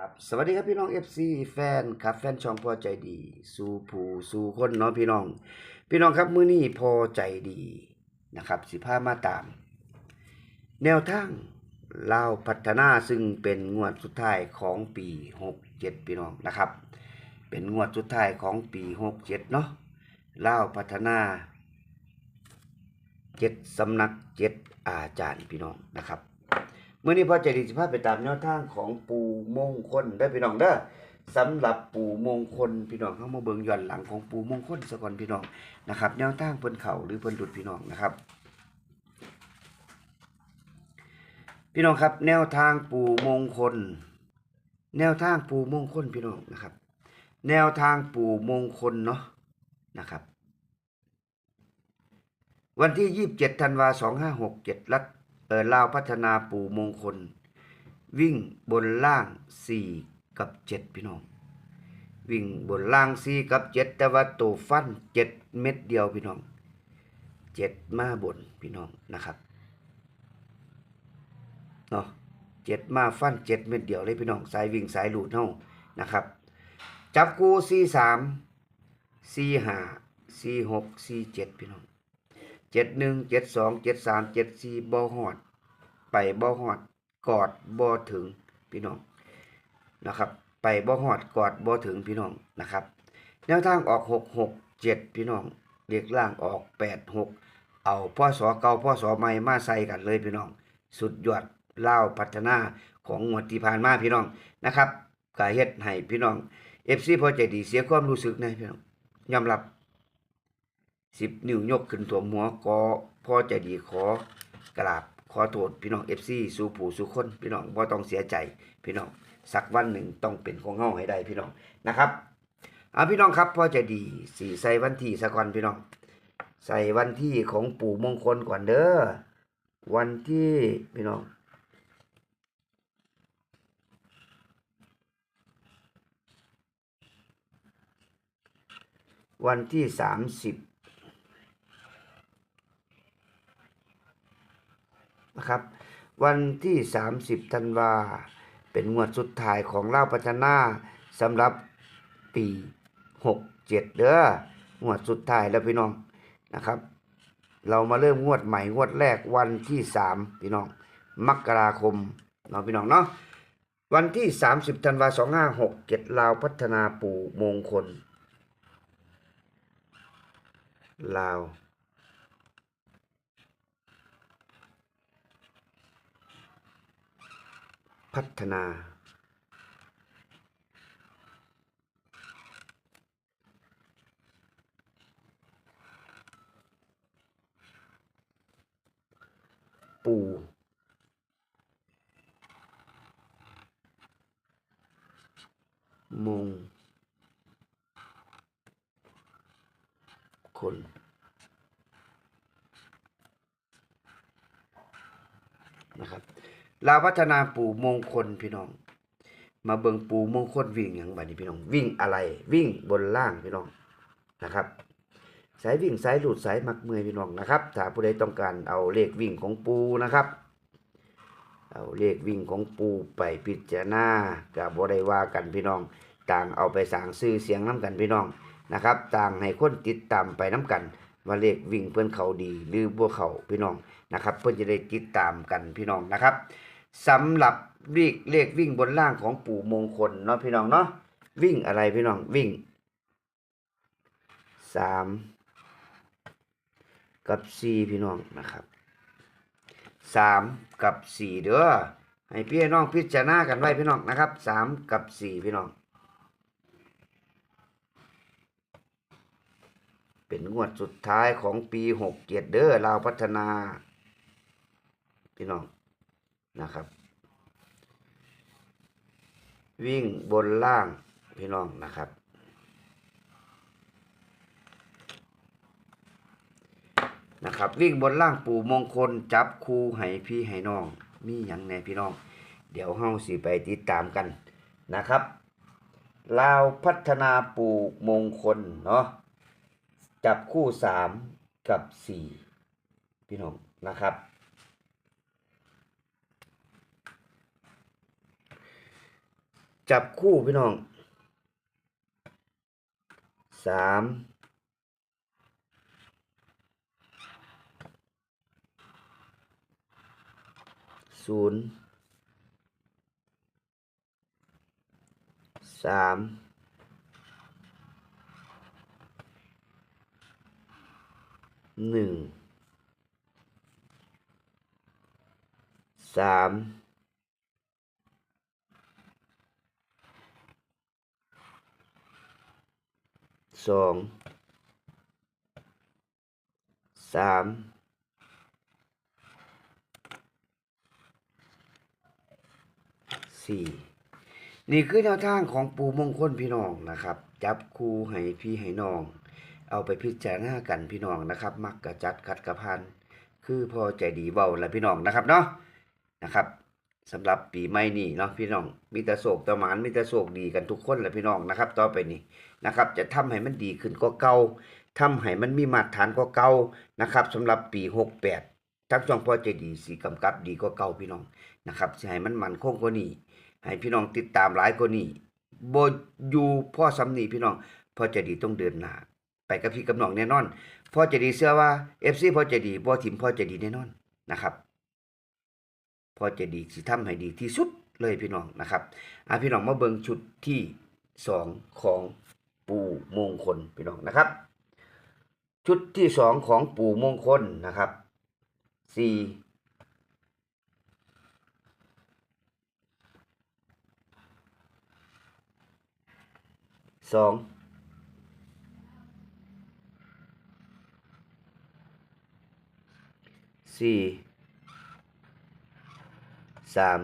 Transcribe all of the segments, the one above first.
ครับสวัสดีครับพี่น้อง FC แฟนครับแฟนช่องพอใจดี สู่ผู้สู่คนเนาะพี่น้อง พี่น้องครับมื้อนี้พอใจดีนะครับ สิพามาตาม แนวทางลาวพัฒนาซึ่งเป็นงวดสุดท้ายของปี 67 พี่น้องนะครับ เป็นงวดสุดท้ายของปี 67 เนาะลาวพัฒนาเจ็ดสำนักเจ็ดอาจารย์พี่น้องนะครับ มื่อนี้พ่อใจดีสิพาไปตามแนวทางของปู่มงคลได้พี่น้องเด้อสำหรับปู่มงคลพี่น้องเข้ามาเบิงย้อนหลังของปู่มงคลสกอนพี่น้องนะครับ แนวทางเพิ่นเข้าหรือเพิ่นหลุดพี่น้องนะครับ พี่น้องครับ แนวทางปู่มงคล แนวทางปู่มงคลพี่น้องนะครับ แนวทางปู่มงคลเนาะนะครับ วันที่ 27ธันวา2567 รัฐเออ ลาวพัฒนาปู่มงคล วิ่งบนล่าง 4 กับ 7 พี่น้อง วิ่งบนล่าง 4 กับ 7 แต่ว่าตัวฟัน 7 เม็ดเดียวพี่น้อง 7 มาบนพี่น้องนะครับเนาะ7มาฟัน7เม็ดเดียวเลยพี่น้องสายวิ่งสายหลุดเฮานะครับ จับกู4 3 4 5 4 6 4 7พี่น้องเจ็ดหนึ่งเจ็ดสองเจ็ดสามเจ็ดสี่บ่หอด ไปบ่หอดกอดบ่ถึงพี่น้องนะครับ ไปบ่หอดกอดบ่ถึงพี่น้องนะครับ แนวทางออกหกหกเจ็ดพี่น้องเรียกล่างออกแปดหกเอาพ่อสอเก่าพ่อสอใหม่มาใส่กันเลยพี่น้อง สุดยอดเล่าพัฒนาของงวดที่ผ่านมาพี่น้องนะครับกาเฮ็ดให้พี่น้องเอฟซีพอใจดีเสียความรู้สึกนะพี่น้องยอมรับสิบนิ้วยกขึ้นตัวหัวก็พ่อใจดีขอกราบ อโทษพี่น้องเอฟซีสู่ผู้สู่คนพี่น้องบ่ต้องเสียใจพี่น้องสักวันหนึ่งต้องเป็นของเฮาให้ได้พี่น้องนะครับเอาพี่น้องครับพ่อใจดีสีใส่วันที่ซะก่อนพี่น้อง ใส่วันที่ของปู่มงคลก่อนเด้อวันที่พี่น้องวันที่สามสิบ นะครับ วันที่ 30ธันวาเป็นงวดสุดท้ายของเล่าพัฒนาสำหรับปี 67 เด้องวดสุดท้ายแล้วพี่น้องนะครับ เรามาเริ่มงวดใหม่งวดแรกวันที่ 3 พี่น้องมกราคมเนาะพี่น้องเนาะวันที่ 30ธันวา2567ลาวพัฒนาปู่มงคลลาว พัฒนา ปูมง คน นะครับ ลาวพัฒนาปู่มงคลพี่น้อง มาเบิงปู่มงคลวิ่งอย่างบัดนี้พี่น้อง วิ่งอะไรวิ่งบนล่างพี่น้องนะครับ สายวิ่งสายหลุดสายมักเมื่อยพี่น้องนะครับ ถ้าผู้ใดต้องการเอาเลขวิ่งของปูนะครับ เอาเลขวิ่งของปูไปพิจารณากับบ่ได้ว่ากันพี่น้อง ต่างเอาไปสร้างชื่อเสียงน้กันพี่น้องนะครับ ต่างให้คนติดตามไปน้กันว่าเลขวิ่งเพื่อนเขาดีหรือบ่เขาพี่น้องนะครับ เพื่อนจะได้ติดตามกันพี่น้องนะครับ สำหรับเลขเลขวิ่งบนล่างของปู่มงคลเนาะพี่น้องเนาะวิ่งอะไรพี่น้องวิ่งสามกับสี่พี่น้องนะครับสามกับสี่เด้อให้พี่น้องพิจารณากันไว้พี่น้องนะครับสามกับสี่พี่น้อง เป็นงวดสุดท้ายของปีหกเจ็ดเด้อลาพัฒนา พี่น้อง นะครับ วิ่งบนล่างพี่น้องนะครับ นะครับ วิ่งบนล่างปู่มงคลจับคู่ให้พี่ให้น้อง มีอย่างแน่พี่น้อง เดี๋ยวเฮาสิไปติดตามกันนะครับลาวพัฒนาปู่มงคลเนาะจับคู่สามกับสี่พี่น้องนะครับ จับคู่พี่น้องสามศูนย์สามหนึ่งสาม สองสามสี่นี่คือแนวทางของปูมงคลพี่น้องนะครับ จับคู่ให้พี่ให้น้อง เอาไปพิจารณากันพี่น้องนะครับ มักกะจัดคัดกระพันคือพอใจดีเบาและพี่น้องนะครับเนาะนะครับ สำหรับปีใหม่นี้เนาะพี่น้องมีแต่โศกต่หมานมีแต่โศกดีกันทุกคนแหละพี่น้องนะครับ ต่อไปนี้นะครับ จะทำให้มันดีขึ้นกว่าเก่าทำให้มันมีมาตรฐานกว่าเก่านะครับสำหรับปี 68ทั้งช่องพ่อใจดีสีกำกับดีกว่าเก่าพี่น้องนะครับให้มันมันคงกว่านี้ให้พี่น้องติดตามหลายกว่านี้บอยู่พ่อสำนีพี่น้องพ่อใจดีต้องเดินหน้าไปกับพี่กับน้องแน่นอนพ่อใจดีเชื่อว่า FC พ่อใจดีบ่ถิ่มพ่อใจดีแน่นอนนะครับ พอใจดีสิทำให้ดีที่สุดเลยพี่น้องนะครับอะพี่น้องมาเบิ่งชุดที่สองของปู่มงคลพี่น้องนะครับ ชุดที่สองของปู่มงคลนะครับสี่สองสี่ สาม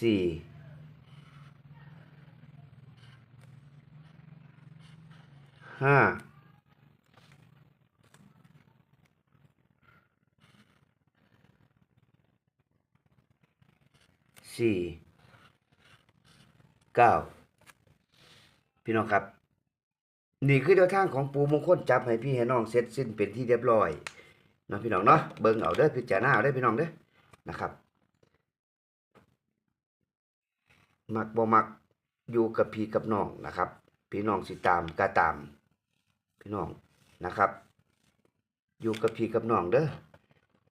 สี่ห้าสี่เก้าพี่น้องครับ นี่คือแนวทางของปูมงคลจับให้พี่ให้น้องเสร็จสิ้นเป็นที่เรียบร้อย นะพี่น้องเนาะเบิ่งเอาเด้อพิจารณาเอาเด้พี่น้องเด้อนะครับมักบ่มักอยู่กับพี่กับน้องนะครับ พี่น้องสิตามก็ตาม พี่น้องนะครับ อยู่กับพี่กับน้องเด้อ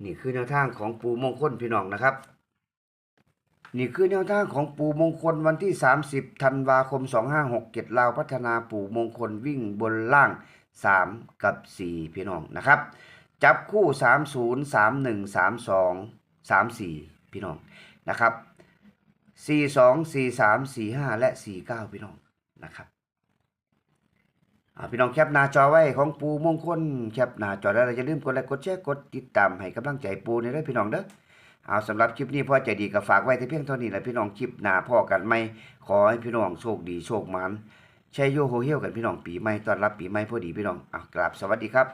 นี่คือแนวทางของปูมงคลพี่น้องนะครับ นี่คือแนวทางของปูมงคลวันที่ 30ธันวาคม 2567ลาวพัฒนาปูมงคลวิ่งบนล่าง 3 กับ 4 พี่น้องนะครับ จับคู่ 30 31 32 34 พี่น้องนะครับสี่สองสี่สามสี่ห้าและสี่เก้าพี่น้องนะครับอ่าพี่น้องแคปหน้าจอไว้ของปูมงคลแคปหน้าจอแล้วอย่าลืมกดไลค์กดแชร์กดติดตามให้กำลังใจปูในเด้อพี่น้องเด้อเอาสำหรับคลิปนี้พ่อใจดีก็ฝากไว้แต่เพียงเท่านี้แหละพี่น้องคลิปหน้าพ่อกันไหมขอให้พี่น้องโชคดีโชคมันใช้โยโฮเฮียวกันพี่น้องปีใหม่ต้อนรับปีใหม่พอดีพี่น้องอะกราบสวัสดีครับ